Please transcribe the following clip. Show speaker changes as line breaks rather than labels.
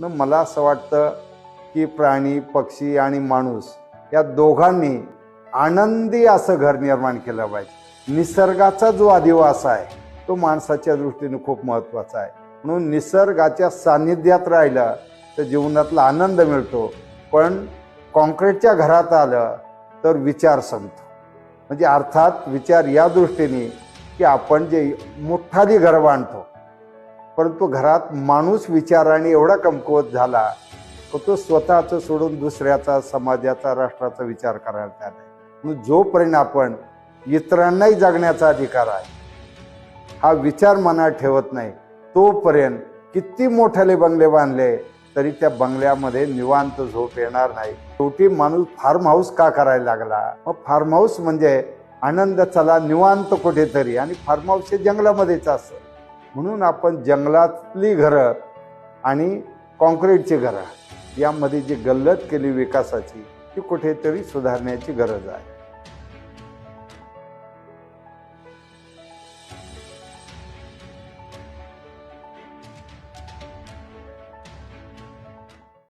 न मला असं वाटतं की प्राणी पक्षी आणि माणूस या दोघांनी आनंदी असं घर निर्माण केलं पाहिजे. निसर्गाचा जो अधिवास आहे तो माणसाच्या दृष्टीने खूप महत्त्वाचा आहे. म्हणून निसर्गाच्या सान्निध्यात राहिलं तर जीवनातला आनंद मिळतो. पण कॉन्क्रीटच्या घरात आलं तर विचार संपतो. म्हणजे अर्थात विचार या दृष्टीने की आपण जे मोठाली घर बांधतो परंतु घरात माणूस विचाराने एवढा कमकुवत झाला की तो स्वतःचं सोडून दुसऱ्याचा समाजाचा राष्ट्राचा विचार करायला त्याने म्हणून जोपर्यंत आपण इतरांनाही जगण्याचा अधिकार आहे हा विचार मनात ठेवत नाही तोपर्यंत किती मोठाले बंगले बांधले तरी त्या बंगल्यामध्ये निवांत झोप येणार नाही. शेवटी माणूस फार्म हाऊस का करायला लागला? मग फार्म हाऊस म्हणजे आनंद चला निवांत कुठेतरी आणि फार्म हाऊस हे जंगलामध्येच असतं. म्हणून आपण जंगलातली घरं आणि कॉन्क्रीटची घरं यामध्ये जी गल्लत केली विकासाची ती कुठेतरी सुधारण्याची गरज आहे.